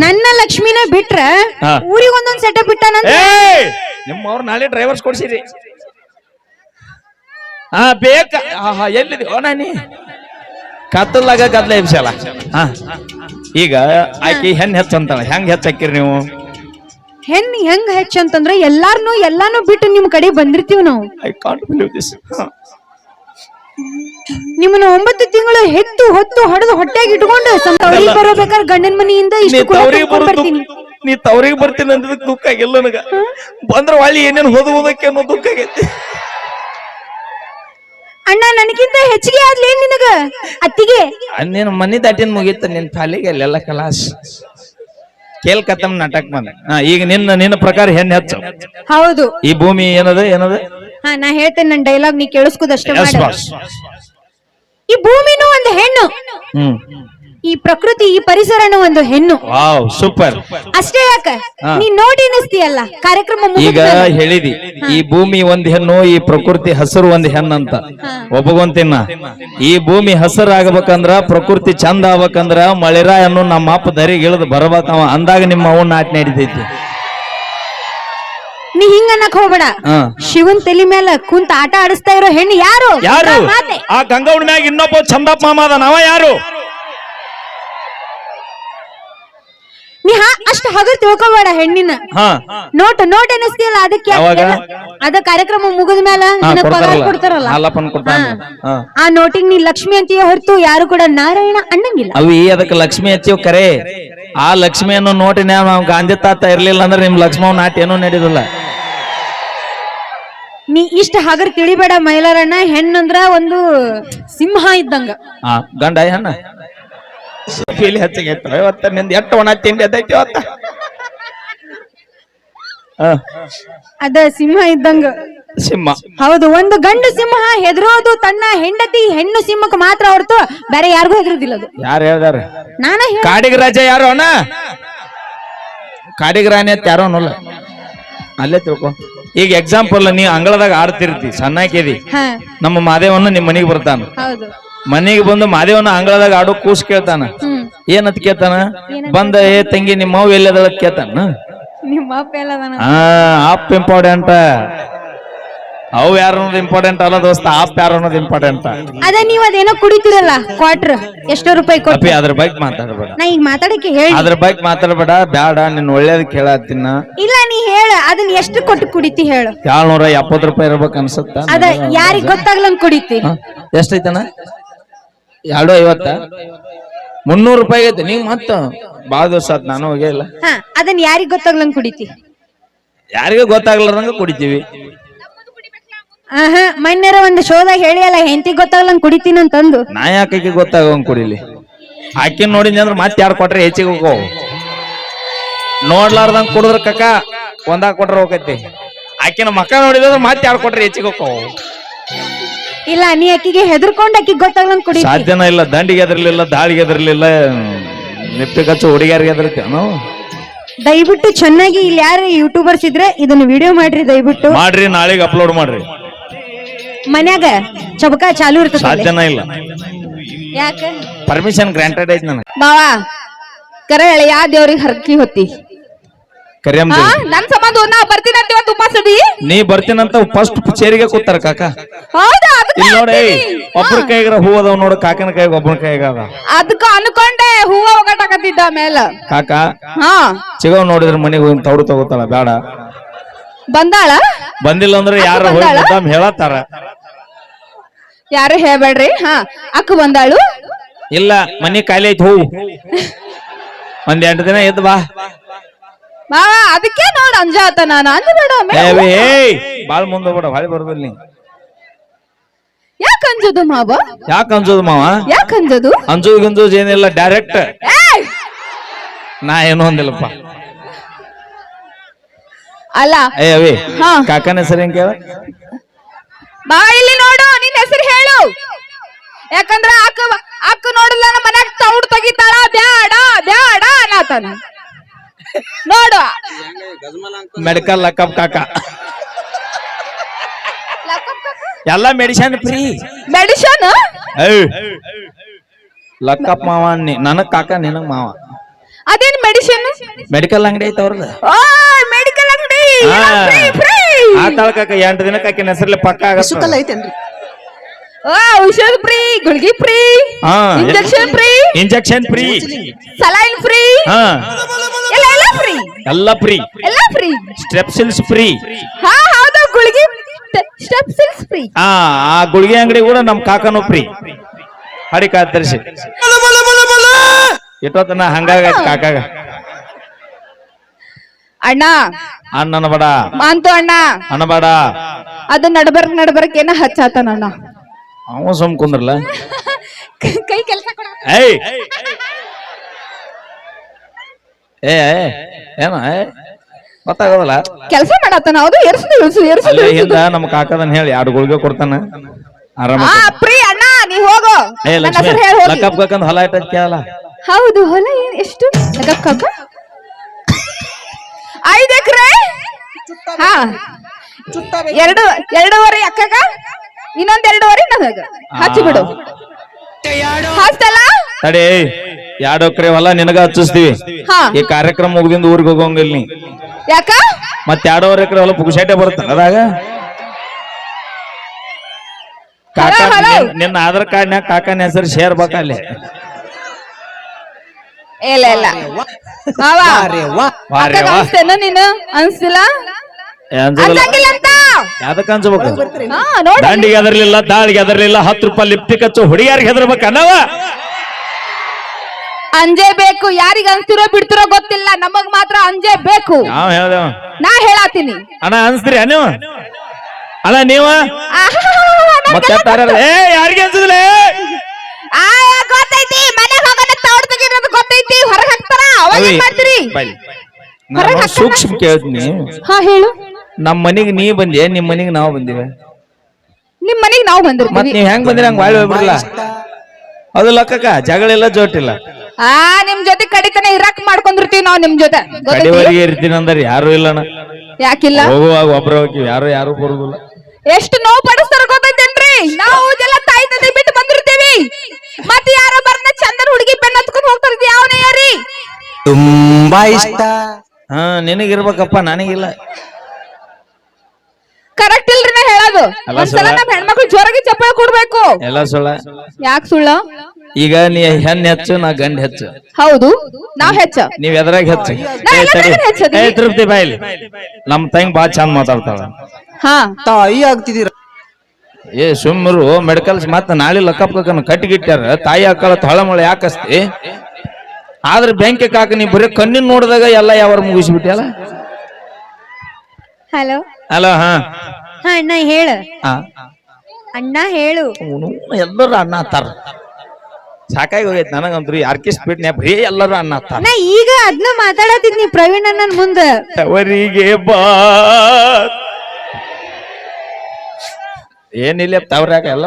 ನನ್ನ ಲಕ್ಷ್ಮಿನ ಬಿಟ್ರ. ಊರಿಗೆ ಒಂದೊಂದ್ ಸೆಟಪ್ ಏಯ್! ನಿಮ್ಮವ್ರು ನಾಳೆ ಡ್ರೈವರ್ಸ್ ಕೊಡ್ಸಿರಿ. ಹಾ ಬೇಕ ಎಲ್ಲಿದೆ? ಓ ನಾನಿ ಕತ್ತಲಾಗ ಕತ್ಲ ಎಬ್ಸಲ್ಲ ಹಾ. ಈಗ ಆಕಿ ಹೆಣ್ ಹೆಚ್ಚಂತಾಳ ಹೆಂಗ್ ಹೆಚ್ಚಾಕಿರಿ ನೀವು? ಹೆಣ್ ಹೆಂಗ್ ಹೆಚ್ಚ ಅಂತಂದ್ರ ಎಲ್ಲಾರ್ನು ಎಲ್ಲಾನು ಬಿಟ್ಟು ನಿಮ್ ಕಡೆ ಬಂದಿರ್ತೀವಿ ನಾವು. ಐ ಕಾಂಟ್ ಬಿಲೀವ್ ದಿಸ್ ನಿಮ್ಮನ್ನ ಒಂಬತ್ತು ತಿಂಗಳು ಹೆತ್ತು ಹೊತ್ತು ಹೊಡೆದು ಹೊಟ್ಟೆಗೆ ಇಟ್ಕೊಂಡು ತವರಿಗೆ ಬರೋಬೇಕಾದ್ರೆ ಗಂಡನ ಮನೆಯಿಂದ ನೀ ಇಷ್ಟು ಕೂಡ ತವ್ರಿಗೆ ಕರ್ಕೊಂಡ್ ಬರೋದು ಬರ್ತೀನಿ. ನೀ ತವ್ರಿಗೆ ಬರ್ತೀನಿ ಅಂದಿದ್ದಕ್ಕೆ ದುಃಖ ಆಗಿಲ್ಲ ನನಗ. ಬಂದ್ರ ಒಳ್ಳೆ ಏನೇನ್ ಹೋದ ಓದಕ್ಕೆ ಅನ್ನೋ ದುಃಖ ಆಗೈತಿ. ಅಣ್ಣ ನನಗಿಂತ ಹೆಚ್ಚಿಗೆ ಆದ್ಲೇ ನಿನಗ? ಅತ್ತಿಗೆ? ನೀನು ಮನೆ ದಾಟಿನ ಮುಗಿತ ನಿನ್ ಪಾಲಿಗೆ ಅಲ್ಲೆಲ್ಲ ಕಲಾಸ್. ಕೇಳ್ಕತ್ತಮ್ ನಾಟಕ ಬಂದ. ಹಾ ಈಗ ನಿನ್ನ ನಿನ್ನ ಪ್ರಕಾರ ಹೆಣ್ಣು ಹೆಚ್ಚು. ಹೌದು. ಈ ಭೂಮಿ ಏನದ ಏನದ? ಹಾ ನಾ ಹೇಳ್ತೇನೆ ನನ್ನ ಡೈಲಾಗ್ ನೀ ಕೇಳಿಸ್ಕೋದಷ್ಟೇ ಎಸ್ ಮಾಡು. ಬಾಸ್ ಈ ಭೂಮಿನೂ ಒಂದು ಹೆಣ್ಣು. ಹ್ಮ್. ಈ ಪ್ರಕೃತಿ ಈ ಪರಿಸರನು ಒಂದು ಹೆಣ್ಣು. Wow super. ಅಷ್ಟೇ ಯಾಕ? ಹಾ. ನೀ ನೋಡಿ ಅನಿಸ್ತೀಯಲ್ಲ ಕಾರ್ಯಕ್ರಮ ಈಗ ಮುಗಿದ್ಮೇಲೆ. ಹೇಳಿದಿ ಈ ಭೂಮಿ ಒಂದ್ ಹೆಣ್ಣು ಈ ಪ್ರಕೃತಿ ಹಸಿರು ಒಂದ್ ಅಂತ. ಒಬ್ಬಗೊಂತಿನ ಈ ಭೂಮಿ ಹಸಿರು ಆಗ್ಬೇಕಂದ್ರ ಪ್ರಕೃತಿ ಚಂದ ಆಗ್ಬೇಕಂದ್ರ ಮಳೆರಾಯನ್ನು ನಮ್ಮ ಅಪ್ಪ ದರಿಗೆ ಇಳಿದು ಬರ್ಬೇಕವ ಅಂದಾಗ ನಿಮ್ಮ ಅವ್ನ ನಾಟಿ ನಡಿತೈತಿ ನೀ ಹಿಂಗ ಅನ್ನಕ್ ಹೋಗ್ಬೇಡ. ಹಾ. ಶಿವನ್ ತಲಿ ಮೇಲೆ ಕುಂತ ಆಟ ಆಡಿಸ್ತಾ ಇರೋ ಹೆಣ್ಣು ಯಾರು? ಯಾರು? ಮಾತೆ. ಆ ಗಂಗೌಡ್ ಮ್ಯಾಗ ಇನ್ನೊಬ್ಬ ಚಂದಪ್ಪ ಮಾಮ ಅದ. ನಾವ ಯಾರು? ನೀ ಹಾ ಅಷ್ಟು ಹಗರ್ ತಿಳ್ಕೊಬೇಡ ಹೆಣ್ಣಿನ. ಹಾ. ನೋಟ್ ನೋಟ್ ಅನಿಸ್ತೀಯಲ್ಲ ಅದಕ್ಕೆ? ಯಾಕ್ ಯಾವಾಗ? ಎಲ್ಲ- ಅದ ಕಾರ್ಯಕ್ರಮ ಮುಗಿದ ಮೇಲೆ ಹಾ, ನಿನಗ್ ಪಗಾರ ಕೊಡ್ತಾರಲ್ಲ. ಕೊಡ್ತಾರಲ್ಲ. ಹಾಲಪ್ಪನ್ ಕೊಡ್ತಾನ. ಹಾ. ಹಾ. ಆ ನೋಟಿಗೆ ನೀ ಲಕ್ಷ್ಮಿ ಅಂತೀಯ ಹೊರತು ಯಾರು ಕೂಡ ನಾರಾಯಣ ಅನ್ನಂಗಿಲ್ಲ. ಅವಿ ಅದಕ್ಕೆ ಲಕ್ಷ್ಮಿ ಹಚ್ಚಿವ್ ಕರೆ. ಆ ಲಕ್ಷ್ಮಿಯನ್ನು ನೋಟಿನ ನಾವು ಗಾಂಧಿ ತಾತ ಇರ್ಲಿಲ್ಲ ಅಂದ್ರೆ ನಿಮ್ ಲಕ್ಷ್ಮಣ ನಾಟ್ಯ ಏನೋ ನಡೀದಿಲ್ಲ. ನೀ ಇಷ್ಟ ಹಗರ್ ತಿಳಿಬೇಡ ಮೈಲಾರಣ್ಣ ಹೆಣ್ಣಂದ್ರ ಒಂದು ಸಿಂಹ ಇದ್ದಂಗ. ಆ ಗಂಡ ಹೆಣ್ಣ? ಫೀಲ್ ಹೆಚ್ಚಿಗೆ ಇವತ್ತ ನಿಂದ ಎಟ್ಟ ಒಣ ತಿಂಡಿ ಅದೈತಿ ಇವತ್ತ? ಹಾ, ಅದ ಸಿಂಹ ಇದ್ದಂಗ. ಸಿಂಹ. ಹೌದು ಒಂದು ಗಂಡು ಸಿಂಹ ಹೆದರೋದು ತನ್ನ ಹೆಂಡತಿ ಹೆಣ್ಣು ಸಿಂಹಕ್ಕೆ ಮಾತ್ರ ಹೊರತು ಬೇರೆ ಯಾರಿಗೂ ಹೆದರುದಿಲ್ಲ ಅದು. ಯಾರು ಹೇಳ್ದಾರ? ನಾನ ಹೇಳ್- ಕಾಡಿಗ ರಾಜ ಯಾರು ಅಣ್ಣ? ಕಾಡಿಗ ರಾಣಿ ಅಂತ ಯಾರೋ ಅನ್ನೋಲ್ಲ. ಅಲ್ಲೇ ತಿಳ್ಕೊ. ಈಗ ಎಕ್ಸಾಂಪಲ್ ನೀ ಅಂಗಳದಾಗ ಆಡ್ತಿರ್ತಿ ಸಣ್ಣಾಕಿದಿ ಹಾ. ನಮ್ಮ ಮಾದೇವನ್ನ ನಿಮ್ ಮನೆಗೆ ಬರ್ತಾನ. ಹೌದು. ಮನೆಗೆ ಬಂದು ಮಾದೇವನ ಅಂಗಳದಾಗ ಆಡೋ ಕೂಸ್ ಕೇಳ್ತಾನ. ಹ್ಮ್. ಏನತ್ ಕೇಳ್ತಾನ? ಬಂದ ಏ ತಂಗಿ ನಿಮ್ಮ ಎಲ್ಲದ ಎಲ್ಲದಳ? ಕೇಳ್ತಾನ. ನಿಮ್ಮ ಅಪ್ಪ ಆ ಆಪ್ ಇಂಪಾರ್ಟೆಂಟ್ ಅವು ಯಾರು ಅನ್ನೋದು ಇಂಪಾರ್ಟೆಂಟ್ ಅಲ್ಲ ದೋಸ್ತ ಆಪ್ ಯಾರು ಅನ್ನೋದು ಇಂಪಾರ್ಟೆಂಟ್ ಅದ ನೀವ್ ಅದೇನೋ ಕುಡಿತೀರಲ್ಲ ಕ್ವಾರ್ಟರ್ ಎಷ್ಟು ರೂಪಾಯಿ ಕೊಟ್ಟು. ಅಪ್ಪಿ ಅದ್ರ ಬಗ್ಗೆ ಮಾತಾಡಬೇಡ. ನಾ ಈಗ ಮಾತಾಡಕ್ಕೆ ಹೇಳಿ. ಅದ್ರ ಬಗ್ಗೆ ಮಾತಾಡಬೇಡ ಬ್ಯಾಡ ನಿನ್ ಒಳ್ಳೇದ್ ಕೇಳತ್ತಿನ. ಇಲ್ಲ ನೀ ಹೇಳ ಅದನ್ನ ಎಷ್ಟು ಕೊಟ್ಟು ಕುಡಿತಿ ಹೇಳು. ಏಳ್ನೂರ ಎಪ್ಪತ್ತು ರೂಪಾಯಿ ಇರ್ಬೇಕು ಅನ್ಸುತ್ತ? ಅದ ಯಾರಿಗ್ ಗೊತ್ತಾಗ್ಲಂಗ್ ಕುಡಿತಿ? ಎಷ್ಟೈತನ ಎರಡು ಐವತ್ತ? ಮುನ್ನೂರು ರೂಪಾಯಿ ಐತೆ ನೀವ್ ಮತ್ತ. ಬಾಳ ದಿವಸ ಆತ್ ನಾನು ಹೋಗೇ ಇಲ್ಲ. ಹಾ ಅದನ್ನ ಯಾರಿಗ್ ಗೊತ್ತಾಗ್ಲಂಗ್ ಕುಡಿತಿ? ಯಾರಿಗೂ ಗೊತ್ತಾಗ್ಲಾರ್ದಂಗ ಕುಡಿತೀವಿ. ಆಹಾ ಮೊನ್ನೆರ ಒಂದು ಶೋದಾಗ ಹೇಳಿಯಲ್ಲ ಹೆಂಡತಿ ಕುಡಿತೀನಿ ಅಂತಂದು. ನಾ ಯಾಕೆ ಗೊತ್ತಾಗಂಗ್ ಕುಡಿಲಿ? ಆಕಿ ನೋಡಿದ್ನಿ ಅಂದ್ರೆ ಮತ್ತೆ ಯಾರು ಕೊಟ್ರೆ ಹೆಚ್ಚಿಗೆ ಹೋಗೋ ನೋಡ್ಲಾರ್ದಂಗ್ ಕುಡಿದ್ರ ಕಕ್ಕ ಒಂದಾಗ ಕೊಟ್ರೆ ಹೋಗೈತಿ. ಆಕಿನ ಮಕ್ಕ ನೋಡಿದ್ರೆ ಮತ್ತೆ ಯಾರು ಕೊಟ್ರೆ ಹೆಚ್ಚಿಗೆ ಹೋಗೋ ಇಲ್ಲ ನೀ ಅಕ್ಕಿಗೆ ಹೆದರ್ಕೊಂಡ್ ಅಕ್ಕಿಗೆ ಗೊತ್ತಾಗ್ಲಂಗ್ ಕುಡಿ ಸಾಧ್ಯನ ಇಲ್ಲ ದಂಡಿಗೆ ಎದರ್ಲಿಲ್ಲ ದಾಳಿಗೆ ಎದರ್ಲಿಲ್ಲ ನಿಪ್ಪಿ ಕಚ್ಚು ಹುಡುಗಿಯರಿಗೆ ಎದರ್ತಿ ನಾವು ದಯವಿಟ್ಟು ಚೆನ್ನಾಗಿ ಇಲ್ಲಿ ಯಾರು ಯೂಟ್ಯೂಬರ್ಸ್ ಇದ್ರೆ ಇದನ್ನ ವಿಡಿಯೋ ಮಾಡ್ರಿ ದಯವಿಟ್ಟು. ಮಾಡ್ರಿ ನಾಳೆಗೆ ಅಪ್ಲೋಡ್ ಮಾಡ್ರಿ. ಮನ್ಯಾಗ ಚಬಕ ಚಾಲು ಇರ್ತದೆ ಸಾಧ್ಯನ ಇಲ್ಲ. ಯಾಕ? ಪರ್ಮಿಷನ್ ಗ್ರಾಂಟೆಡ್ ಐತಿ ನನಗೆ. ಬಾವಾ ಕರೆ ಹೇಳಿ ಯಾ ದೇವ್ರಿಗೆ ಹರಕಿ ಹೊತ್ತಿ? ಕರಿಯಮ್ ನನ್ ಸಂಬಂಧ ನಾ ಬರ್ತೀನಿ ಅಂತ ಇವತ್ತು ಉಪವಾಸ ಅದಿ ನೀ ಬರ್ತೀನಂತ ಫಸ್ಟ್ ಚೇರಿಗೆ ಕೂತಾರ ಕಾಕ. ಹೌದಾ? ಇಲ್ಲಿ ನೋಡಿ ಒಬ್ಬರ ಕೈಗಾರ ಹೂ. ಅದಾವ ನೋಡು ಕಾಕನ ಕೈಗ ಒಬ್ಬನ ಕೈಗ ಅದ ಅದಕ್ಕ ಅನ್ಕೊಂಡೆ ಹೂವ ಒಗಟಾಕತ್ತಿದ್ದ ಮೇಲೆ. ಕಾಕ ಹಾ. ಚಿಗವ್ ನೋಡಿದ್ರ ಮನೆಗೆ ಹೋಗಿ ತೌಡು ತಗೋತಾಳ ಬೇಡ. ಬಂದಾಳ? ಬಂದಿಲ್ಲ ಅಂದ್ರೆ ಯಾರು ಹೋಗಿ? ಹೇಳತ್ತಾರ? ಯಾರು ಹೇಳ್ಬೇಡ್ರಿ? ಹಾ ಅಕ್ಕ ಬಂದಾಳು? ಇಲ್ಲ ಮನಿ ಖಾಲಿ ಐತಿ ಹೋಗು. ಒಂದ್ ಎಂಟು ದಿನ ಎದ್ದು ಬಾ. ಮಾವ ಅದಕ್ಕೆ ನೋಡ ಅಂಜಾತ ನಾನು. ಅಂಜಬೇಡ ಏಯ್ ಬಾಳ್ ಮುಂದೆ ಹೋಗ್ಬೇಡ ಹೊಳಿ ಬರೋದಿಲ್ಲ ನೀ. ಯಾಕ ಅಂಜೋದು ಮಾವ? ಯಾಕೆ ಅನ್ಸೋದು ಮಾವ? ಯಾಕ ಅಂಜೋದು? ಅಂಜೋದು ಗಂಜೋದು ಏನಿಲ್ಲ ಡೈರೆಕ್ಟ್! ನಾ ಏನೋ ಅಂದಿಲ್ಲಪ್ಪ. ಅಲ್ಲ. ಏ ಅವಿ ಹಾ. ಕಾಕನ ಹೆಸರು ಹೆಂಗ್ ಕೇಳ? ಬಾ ಇಲ್ಲಿ ನೋಡು ನಿನ್ನ ಹೆಸರು ಹೇಳು. ಯಾಕಂದ್ರ ಅಕ್ಕ ಅಕ್ಕ ನೋಡಿಲ್ಲ ನಮ್ಮ ಮನ್ಯಾಗ ತೌಡ್ ತೆಗಿತಾಳ. ಬ್ಯಾಡ ಬ್ಯಾಡ ಅನ್ನತಾನ ನೋಡು. ಮೆಡಿಕಲ್ ಲಕ್ಕಪ್ ಕಾಕ. ಎಲ್ಲ ಮೆಡಿಸಿನ್ ಫ್ರೀ ಮೆಡಿಷನ್ ಲಕ್ಕಪ್ ಮಾವ ನೀ ನನಗ್ ಕಾಕ ನಿನಗ್ ಮಾವ. ಅದೇನ್ ಮೆಡಿಸಿನ್ ಮೆಡಿಕಲ್ ಅಂಗಡಿ ಐತೆ ಅವ್ರದ್ದು ಓ ಫ್ರೀ ಎಂಟು ದಿನಕ್ಕೆ ಆಕಿನ ಹೆಸರಲ್ಲಿ ಪಕ್ಕ ಆಗತ್ತ ಸುಕ್ಕಲ್ ಐತೇನ್ರಿ? ಓ ಔಷಧ ಫ್ರೀ ಗುಳಿಗೆ ಫ್ರೀ ಹಾ. Injection free injection free saline free ಹಾ. ಎಲ್ಲ ಎಲ್ಲ ಫ್ರೀ ಎಲ್ಲ ಫ್ರೀ ಎಲ್ಲ ಫ್ರೀ ಸ್ಟೆಪ್ಸಿಲ್ಸ್ ಫ್ರೀ ಹಾ ಹೌದು ಗುಳಿಗೆ ಸ್ಟೆಪ್ಸಿಲ್ಸ್ ಫ್ರೀ ಆ ಆ ಗುಳಿಗೆ ಅಂಗಡಿ ಕೂಡ ನಮ್ ಕಾಕನು ಫ್ರೀ ಹಡಿ ಕಾತರಿಸಿ ಇಟ್ಟೋತನ ಹಂಗಾಗ ಕಾಕಾಗ. ಅಣ್ಣ. ಅಣ್ಣನ ಬಡ. ಮಾಂತು ಅಣ್ಣ. ಬಡ. ಅದು ನಡ್ಬರ್ಕ್ ನಡ್ಬರ್ಕ್ ಏನ ಹಚ್ಚಾತನ ಅಣ್ಣ. ಅವ ಸುಮ್ ಕುಂದ್ರಲ್ಲ. ಕೈ ಕೆಲಸ ಕೊಡ. ಏಯ್. ಏ ಏನ ಏ? ಗೊತ್ತಾಗೋದಲ್ಲ? ಕೆಲಸ ಮಾಡತ್ತಾನ ಅದು ಎರ್ಸುದು ಅಲ್ಲೇ ಇಳಿಸುದು ಹಿಂದ ನಮ್ಮ ಕಾಕದನ್ ಹೇಳಿ ಎರಡು ಗುಳಿಗೆ ಕೊಡ್ತಾನ. ಆರಾಮ ಪ್ರೀ ಅಣ್ಣ ನೀ ಹೋಗು. ಏ ನನ್ನ ಲಕ್ಷ್ಮಿ ಹೆಸರು ಹೇಳು ಹೋಗಿ. ಲಕ್ಕಪ್ ಬೇಕಂದ್ ಹೊಲ ಇಟ್ಟದ್ ಕೇಳಲ್ಲ. ಹೌದು ಹೊಲ ಏನು ಎಷ್ಟು? ಲಗಕ್ ಹಾ. ಎರಡು ಎರಡೂವರೆ ಅಕ್ಕಗ? ಇನ್ನೊಂದ್ ಎರಡೂವರೆ ನನಗ ಹಚ್ಚಿ ಬಿಡು. ಹಚ್ಚಲ್ಲ ತಡಿ ಎರಡು ಎಕರೆ ಹೊಲ ನಿನಗ ಹಚ್ಚಿಸ್ತೀವಿ. ಹಾ. ಈ ಕಾರ್ಯಕ್ರಮ ಮುಗ್ದಿಂದ ಊರಿಗೆ ಹೋಗೋಂಗಿಲ್ಲ ನೀ ಯಾಕ? ಮತ್ ಎರಡೂವರೆ ಎಕರೆ ಹೊಲ ಪುಗುಶಾಟೆ ಬರುತ್ತೆ ಅದಾಗ ಕಾಕ ಹಲೋ, ಹಲೋ. ನಿನ್ನ ಆಧಾರ್ ಕಾರ್ಡ್ನ್ಯಾಗ ಕಾಕನ ಹೆಸರು ಶೇರ್ ಬೇಕಲ್ಲಿ ಇಲ್ಲ ಇಲ್ಲ. ಮಾವ ಅರೆ ವಾ. ವಾರೇ ಅಕ್ಕಗ ವಾ. ಅನ್ಸ್ತೇನ ನೀನು? ಅನ್ಸಿಲ್ಲ? ಯಾವ್ದಕ್ಕ ಅನ್ಸ್ಬೇಕು ಹಾ ನೋಡ. ದಾಂಡಿಗೆ ಹೆದರ್ಲಿಲ್ಲ ದಾಳಿಗೆ ಹೆದರ್ಲಿಲ್ಲ ಹತ್ತು ರೂಪಾಯಿ ಲಿಪ್ಟಿಕ್ ಹಚ್ಚು ಹುಡುಗಿಯಾರಿಗೆ ಹೆದರ್ಬೇಕ ಅನ್ನವ ಅಂಜೆ ಬೇಕು. ಯಾರಿಗ ಅನ್ಸ್ತಿರೋ ಬಿಡ್ತಿರೋ ಗೊತ್ತಿಲ್ಲ. ನಮಗ್ ಮಾತ್ರ ಅಂಜೆ ಬೇಕು. ನಾವ್ ಹೇಳ್ದೇವ ನಾ ಹೇಳಾತೀನಿ. ಅಣ್ಣ ಅನ್ಸ್ತೀರಿ ನೀವು? ಅಣ್ಣ ನೀವ? ಮತ್ತೆ ಏ ಯಾರಿಗೆ ಅನ್ಸಿದ್ಲೆ ಆ, ಗೊತ್ತೈತಿ. ಮನೆ ಹೋಗೋಣ ತೌಡ್ ತೆಗಿರೋದು ಗೊತ್ತೈತಿ. ಹೊರಗೆ ಹಾಕ್ತಾರ? ಅವಾಗ ಏನ್ ಮಾಡ್ತೀರಿ? ಹೊರಗ್ ಸೂಕ್ಷ್ಮ ಕೇಳ್ತೀನಿ. ಹಾ ಹೇಳು. ನಮ್ ಮನೆಗೆ ನೀ ಬಂದಿ ನಿಮ್ಮ ಮನೆಗೆ ನಾವು ಬಂದಿವೆ? ನಿಮ್ ಮನೆಗ್ ನಾವು ಮತ್ ಮತ್ತೆ ನೀವ್ ಹೆಂಗ್ ಬಂದಿರ? ಹಂಗ್ ಬಾಳ್ ಹೋಗ್ಬಿಡಲ್ಲ ಅದು ಲಕ್ಕಕ್ಕ ಜಗಳ ಇಲ್ಲ. ಜೋಟಿಲ್ಲ ಆ ನಿಮ್ ಜೊತೆ ಕಡಿತನ ಇರಾಕ್ ಮಾಡ್ಕೊಂಡಿರ್ತೀವಿ ನಾವ್ ನಿಮ್ ಜೊತೆ. ಗೊತ್ತೈತಿ? ಕಡಿವರೆಗೆ ಇರ್ತೀನಿ ಅಂದ್ರೆ ಯಾರು ಇಲ್ಲಣ್ಣ. ಯಾಕಿಲ್ಲ? ಹೋಗುವಾಗ ಒಬ್ರ ಹೋಗಿ ಯಾರು ಯಾರು ಬರುದಿಲ್ಲ. ಎಷ್ಟು ನೋವು ಪಡಿಸ್ತಾರ ಗೊತ್ತೈತೇನ್ರಿ? ನಾವು ಎಲ್ಲ ತಾಯಿ ತಂದೆ ಬಿಟ್ಟು ಬಂದಿರ್ತೀವಿ. ಮತ್ತೆ ಯಾರೋ ಬರ್ನ ಚಂದನ್ ಹುಡುಗಿ ಬೆನ್ನ ಹತ್ಕೊಂಡು ಹೋಗ್ತಾರ ಯಾವನೇ ಯಾರಿ? ತುಂಬಾ ಇಷ್ಟ. ಹಾ ನಿನಗಿರ್ಬೇಕಪ್ಪ ನನಗಿಲ್ಲ ಕರೆಕ್ಟ್ ಇಲ್ರಿ ನಾ ಹೇಳೋದು. ಒಂದ್ಸಲ ಸುಳ್ಳ. ನಮ್ ಹೆಣ್ಮಕ್ಳು ಜೋರಾಗಿ ಚಪ್ಪಳ ಕೊಡ್ಬೇಕು. ಎಲ್ಲ ಸುಳ್ಳ. ಯಾಕ್ ಸುಳ್ಳ? ಈಗ ನೀ ಹೆಣ್ ಹೆಚ್ಚು ನಾ ಗಂಡ ಹೆಚ್ಚು. ಹೌದು. ನಾವ್ ಹೆಚ್ಚ. ನೀವ್ ಎದ್ರಾಗ ಹೆಚ್ಚು. ನಾ ಏ, ಎಲ್ಲ ತಡಿ. ಹೆಚ್ಚದೀನಿ. ಏ ತೃಪ್ತಿ ಬಾಯ್ಲಿ. ನಮ್ ತಂಗಿ ಬಾ ಚಂದ ಮಾತಾಡ್ತಾಳ. ಹಾ. ತಾಯಿ ಆಗ್ತಿದ್ದೀರ? ಏ ಸುಮ್ಮರು ಮೆಡಿಕಲ್ಸ್ ಮತ್ತ ನಾಳೆ ಲಕ್ಕಪ್ಪನ ಕಟ್ಟಿಗಿಟ್ಟಾರ ತಾಯಿ ಹಾಕಳ ತಳಮಳ ಯಾಕಸ್ತಿ ಆದ್ರೆ ಬೆಂಕಿ ಕಾಕ ನೀ ಬರೀ ಕಣ್ಣಿನ ನೋಡಿದಾಗ ಎಲ್ಲ ಯಾವ ಮುಗಿಸ್ಬಿಟ್ಟಿಯಲ್ಲ ಹಲೋ ಅಲ್ಲ ಹಾ. ಹಾ ಅಣ್ಣ ಹೇಳು. ಅಣ್ಣ ಹೇಳು. ಅವ್ನು ಎಲ್ಲರೂ ಅಣ್ಣ ಅತ್ತಾರ ಸಾಕಾಗಿ ಹೋಗೈತ್ ನನಗಂತ್ರು. ಆರ್ಕೆ ಸ್ಪೀಡ್ ನ್ಯಾ ಬರೀ ಎಲ್ಲರೂ ಅಣ್ಣ ಅತ್ತಾರ ನಾ ಈಗ ಅದ್ನ ಮಾತಾಡತಿದ್ನಿ ಪ್ರವೀಣ್ ಅಣ್ಣನ್ ಮುಂದ. ತವರಿಗೆ ಬಾ. ಏನಿಲ್ಲ ತವರಾಗ ಎಲ್ಲ